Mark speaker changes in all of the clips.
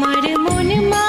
Speaker 1: হায় রে মন মাতানো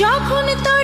Speaker 1: যখন তোর